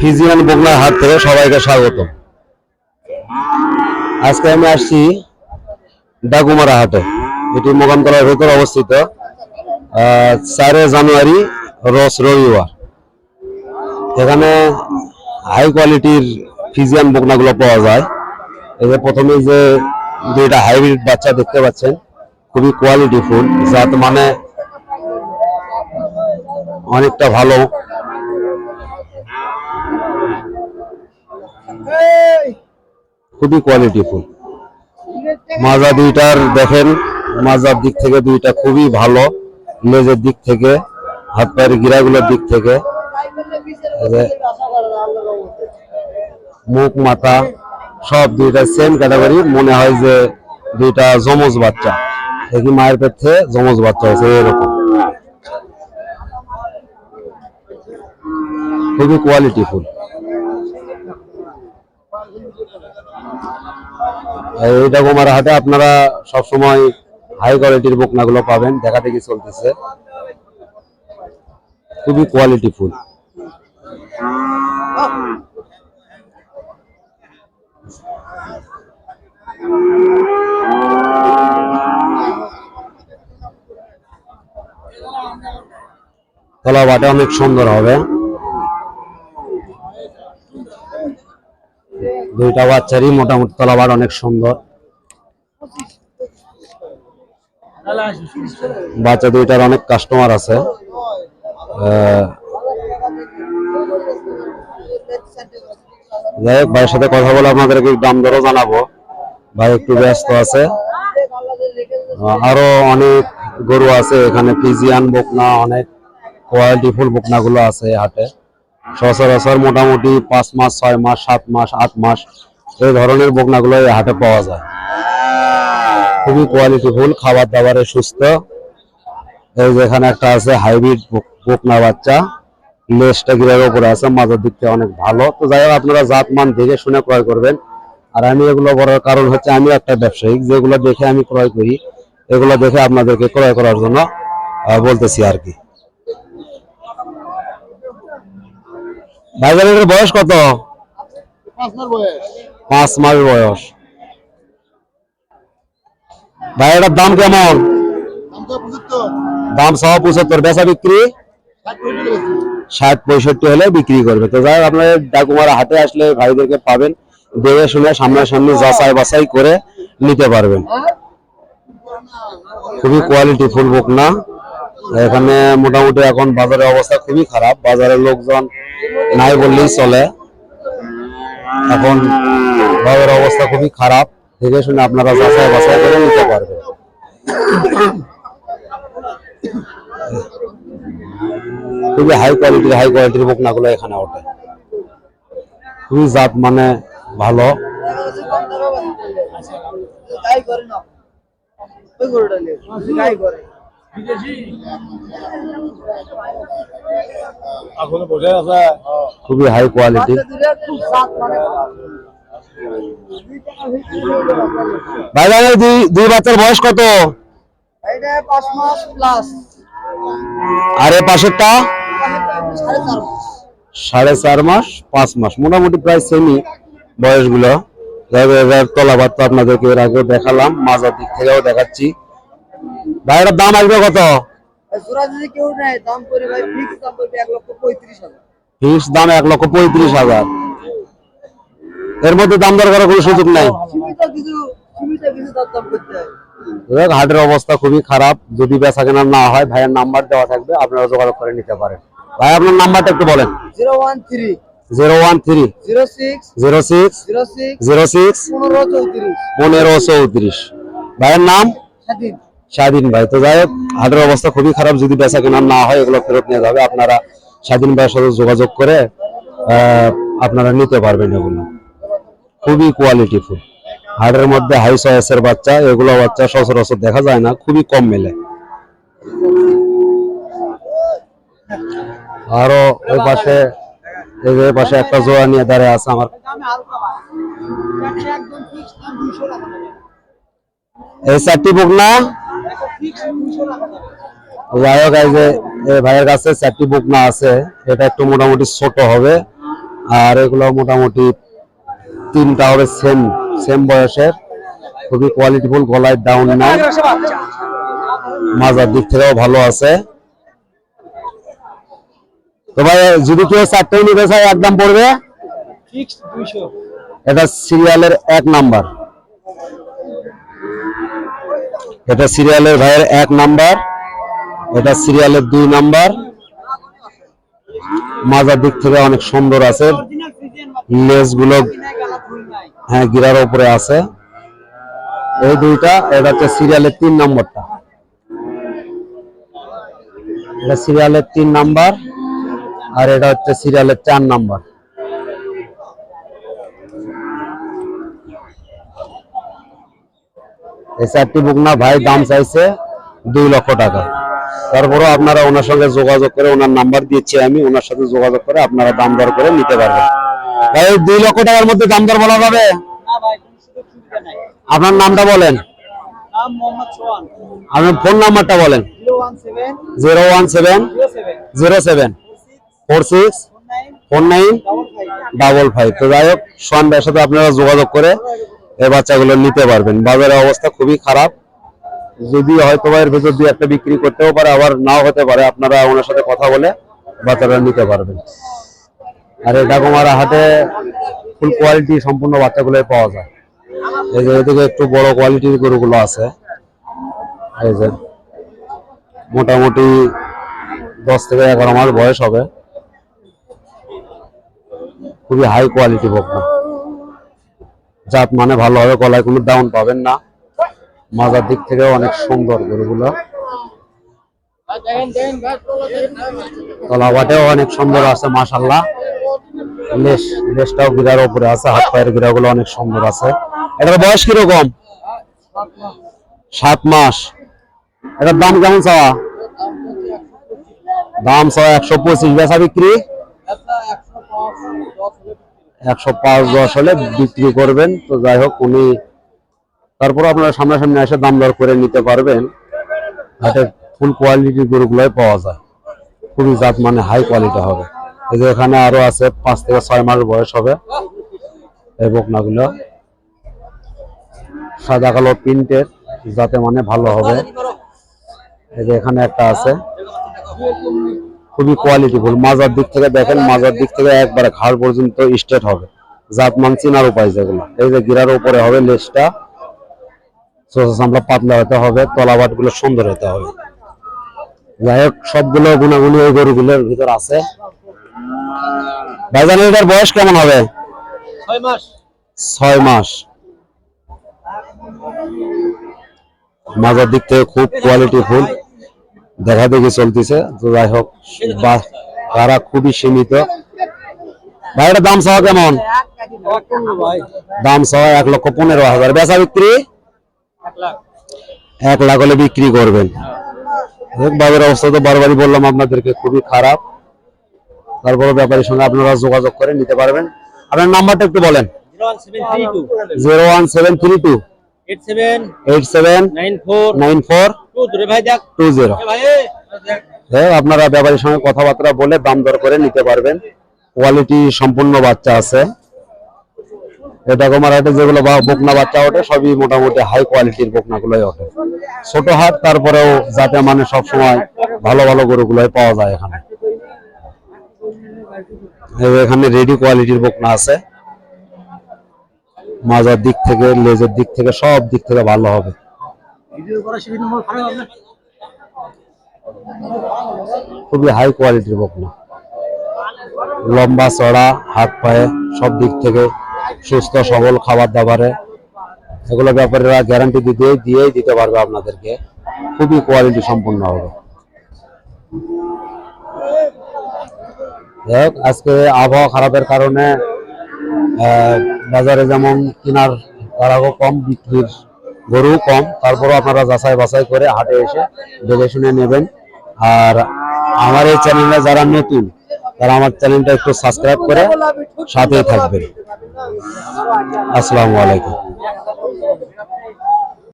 Friesian বগনার হাট থেকে সবাইকে স্বাগত। আজকে আমি আসছি ডাকুমারা হাটে। এটি মোকামতলার ভেতর অবস্থিত চারে জানুয়ারি রস রবিবার। এখানে হাই কোয়ালিটির ফিজিয়ান বকনাগুলো পাওয়া যায়। এই যে প্রথমে যে দুইটা হাইব্রিড বাচ্চা দেখতে পাচ্ছেন, খুবই কোয়ালিটি ফুল। জাত মানে অনেকটা ভালো। খুবই কোয়ালিটি ফুল মাজা দুইটার দেখেন, মাজার দিক থেকে দুইটা খুবই ভালো, লেজের দিক থেকে, হাত পায়ের গিরাগুলোর দিক থেকে মুখ, মাথা, সব দুইটা সেম ক্যাটাগরি মনে হয় যে দুইটা যমজ বাচ্চা। দেখি মায়ের পেট থেকে যমজ বাচ্চা হয়েছে, এরকম। খুবই কোয়ালিটি ফুল এইটা কুমার হাটে আপনারা সবসময় হাই কোয়ালিটির বকনাগুলো পাবেন দেখা দেখি চলতেছে। খুবই কোয়ালিটি ফুল। তলাবাটা অনেক সুন্দর হবে। দুইটা বাচ্চারই মোটামুটি তলাবার অনেক সুন্দর। বাচ্চা দুইটার অনেক কাস্টমার আছে। যাই ভাইয়ের সাথে কথা বলে আপনাদেরকে দাম দরও জানাব। ভাই একটু ব্যস্ত আছে। আরও অনেক গরু আছে, এখানে ফিজিয়ান বকনা, অনেক কোয়ালিটি ফুল বকনা গুলো আছে হাটে। সচরাচর মোটামুটি পাঁচ মাস, ছয় মাস, সাত মাস, আট মাস এই ধরনের বকনাগুলো এই হাটে পাওয়া যায়। খুবই কোয়ালিটি ফুল খাবার দাবারে সুস্থ। এই যেখানে একটা আছে হাইব্রিড বকনা বাচ্চা। লেজটা গিরার উপরে আছে মাথার দিকটা অনেক ভালো। তো যাই হোক, আপনারা জাত মান দেখে শুনে ক্রয় করবেন। আর আমি এগুলো করার কারণ হচ্ছে আমি একটা ব্যবসায়িক, যেগুলো দেখে আমি ক্রয় করি, এগুলো দেখে আপনাদেরকে ক্রয় করার জন্য বলতেছি আর কি। ভাইজানের বয়স কত? পাঁচ মাস বয়স। ভাই এটার দাম কেমন? দাম সহ পঁচাত্তর। বেচা বিক্রি? ষাট পঁয়ষট্টি হলে বিক্রি করবে। তো যাই আপনার ডাকুমারা হাটে আসলে ভাইদেরকে পাবেন। দেখে শুনে সামনাসামনি যাচাই বাছাই করে নিতে পারবেন। খুবই কোয়ালিটি ফুল বুক না। এখানে মোটামুটি এখন বাজারের অবস্থা খুবই খারাপ। বাজারের লোকজন নাই বললেই চলে। এখন বাজারের অবস্থা খুবই খারাপ। দেখে শুনে আপনারা যাচাই বাছাই করে নিতে পারবেন। খুবই হাই কোয়ালিটির হাই কোয়ালিটির বকনাগুলো এখানে ওঠে। খুবই জাত মানে ভালো। করে। এখনও বসে আছে। খুবই হাই কোয়ালিটি মানে। ভাই ভাই দুই দুই বাচ্চার বয়স কত? এইটা পাঁচ মাস আর এ পাশেরটা? সাড়ে চার মাস। পাঁচ মাস। মোটামুটি প্রায় সেমি বয়সগুলো। যাই হোক, এবার তলাবার তো আপনাদেরকে এর আগে দেখালাম মাজার দিক থেকেও দেখাচ্ছি। ভাই এটার দাম আসবে কত? জোড়া যদি কেউ নেয় দাম করে ভাই ফিক্স দাম করবে এক লক্ষ পঁয়ত্রিশ হাজার। ফিক্স দাম এক লক্ষ পঁয়ত্রিশ হাজার। এর মধ্যে দাম দর করার কোনো সুযোগ নাই? হাটের অবস্থা খুবই খারাপ। যদি বেচা কেনা না হয় ভাইয়ের নাম্বার দেওয়া থাকবে আপনারা যোগাযোগ করে নিতে পারেন। ভাই আপনার নাম্বারটা একটু বলেন। Zero one three. Zero one three. Zero six. Zero six. Zero six. Zero six. পনেরো চৌত্রিশ। পনেরো চৌত্রিশ। ভাইয়ের নাম? স্বাধীন স্বাধীন ভাই। তো যাই হোক, হাটের অবস্থা খুবই খারাপ, যদি বেচা কেনা না হয়, এগুলো ফেরত নিয়ে যাবে। আপনারা স্বাধীন ভাইয়ের সাথে যোগাযোগ করে আপনারা নিতে পারবেন এগুলো। খুবই কোয়ালিটি ফুল। হাটের মধ্যে হাই চয়েসের বাচ্চা, এগুলো বাচ্চা সচরাচর দেখা যায় না, খুবই কম মেলে। আরও ওই পাশে এই পাশে একটা জোড়া নিয়ে দাঁড়িয়ে আছে আমার। এই চারটি বুক না যাই হোক যে ভাইয়ের কাছে চারটি বুক না আছে এটা একটু মোটামুটি ছোট হবে। আর এগুলো মোটামুটি তিনটা হবে সেম সেম বয়সের। খুবই কোয়ালিটিফুল গলায় ডাউন নাই। মাজার দিক থেকেও ভালো আছে। তো ভাই যদি কেউ চারটেই নিতে চায় একদম পড়বে? এটা সিরিয়ালের এক নাম্বার। এটা সিরিয়ালের ভাইয়ের এক নাম্বার, এটা সিরিয়ালের দুই নাম্বার। মাজার দিক থেকে অনেক সুন্দর আছে। লেজগুলো হ্যাঁ গিরার উপরে আছে। এই দুইটা, এটা হচ্ছে সিরিয়ালের তিন নম্বরটা। এটা সিরিয়ালের তিন নাম্বার আর এটা হচ্ছে সিরিয়ালের চার নাম্বার। এই চারটি বুক না ভাই দাম চাইছে দুই লক্ষ টাকা। তারপরে আপনারা ওনার সঙ্গে যোগাযোগ করে ওনার নাম্বার দিচ্ছি আমি ওনার সাথে যোগাযোগ করে আপনারা দাম দর করে নিতে পারবেন। ভাই দুই লক্ষ টাকার মধ্যে দাম দর বলা যাবে? আপনার নামটা বলেন। আপনার ফোন নাম্বারটা বলেন। Zero one seven zero seven four six four nine double five. তো যাই হোক সোহান ভাইয়ের সাথে আপনারা যোগাযোগ করে এই বাচ্চাগুলো নিতে পারবেন। বাজারের অবস্থা খুবই খারাপ। যদি হয়তো এর ভেতর দিয়ে একটা বিক্রি করতেও পারে, আবার নাও হতে পারে, আপনারা ওনার সাথে কথা বলে বাচ্চারা নিতে পারবেন। আর এই ডাকুমারা হাটে ফুল কোয়ালিটি সম্পূর্ণ বাচ্চাগুলোই পাওয়া যায়। এই যে এদিকে একটু বড় কোয়ালিটির গরুগুলো আছে। এই যে মোটামুটি দশ থেকে এগারো মাস বয়স হবে। খুবই হাই কোয়ালিটি বকনা। জাত মানে ভালো হবে গলায় কোনো ডাউন পাবেন না। মাজার দিক থেকে অনেক সুন্দর গরুগুলো। তলাবাটেও অনেক সুন্দর আছে মাশাল্লাহ লেস, লেসটাও গিরার উপরে আছে, হাত পায়ের গিরাগুলো অনেক সুন্দর আছে। এটার বয়স কীরকম? সাত মাস। এটার দাম কেমন চাওয়া? দাম চাওয়া একশো পঁচিশ। বেচা বিক্রি? একশো পাঁচ, দশ হলে বিক্রি করবেন। তো যাই হোক, উনি তারপর আপনারা সামনাসামনি এসে দাম দর করে নিতে পারবেন। হাটে ফুল কোয়ালিটির গরুগুলোই পাওয়া যায়। খুবই জাত মানে হাই কোয়ালিটি হবে। এই যে এখানে আরও আছে, পাঁচ থেকে ছয় মাস বয়স হবে এই বকনাগুলো। সাদা কালো প্রিন্টের যাতে মানে ভালো হবে। এই যে এখানে একটা আছে। খুবই কোয়ালিটিফুল মাজার দিক থেকে দেখেন মাজার দিক থেকে একবারে ঘাড় পর্যন্ত স্ট্রেট হবে। জাত মান চিনার উপায় যেগুলো এই যে গিরার উপরে হবে লেজটা। সোজা চামড়া পাতলা হতে হবে তলাবাটগুলো সুন্দর হতে হবে। যাই হোক সবগুলো গুণাগুণি ওই গরুগুলোর ভিতর আছে। ভাইজান এটার বয়স কেমন হবে? ছয় মাস। ছয় মাস। মাজার দিক থেকে খুব কোয়ালিটি ফুল দেখা দেখি চলতেছে। তো যাই হোক ভাড়া খুবই সীমিত। ভাইটার দাম সহ কেমন? দাম সহ এক লক্ষ পনেরো হাজার। বেচা বিক্রি? এক লাখ হলে বিক্রি করবেন। দেখ, বাজারের অবস্থা তো বারবারই বললাম আপনাদেরকে খুবই খারাপ। তারপরে ব্যাপারীর সঙ্গে আপনারা যোগাযোগ করে নিতে পারবেন। আপনার নাম্বারটা একটু বলেন। Zero one seven three two. আপনারা ব্যাপারীর সঙ্গে কথাবার্তা বলে দাম দর করে নিতে পারবেন। কোয়ালিটি সম্পূর্ণ বাচ্চা আছে। এটা কুমার হাটে যেগুলো বকনা বাচ্চা ওঠে সবই মোটামুটি হাই কোয়ালিটির বকনাগুলোই ওঠে। ছোট হাট তারপরেও যাতে মানে সব সময় ভালো ভালো গরুগুলোই পাওয়া যায় এখানে। এখানে রেডি কোয়ালিটির বকনা আছে। মাজার দিক থেকে, লেজের দিক থেকে, সব দিক থেকে ভালো হবে। খুবই হাই কোয়ালিটির বকনা। লম্বা চড়া, হাত পায়ে, সব দিক থেকে সুস্থ, সবল খাবার দাবারে এগুলো ব্যাপারীরা গ্যারান্টি দিতে দিয়েই দিতে পারবে আপনাদেরকে। খুবই কোয়ালিটি সম্পূর্ণ হবে। আজকে আবহাওয়া খারাপের কারণে বাজারে যেমন কেনার তারাও কম, বিক্রির গরু কম, তারপরও আপনারা যাচাই বাছাই করে হাটে এসে দেখে শুনে নেবেন। আর আমার এই চ্যানেলে যারা নতুন, তারা আমার চ্যানেলটা একটু সাবস্ক্রাইব করে সাথে থাকবেন। আসসালামু আলাইকুম।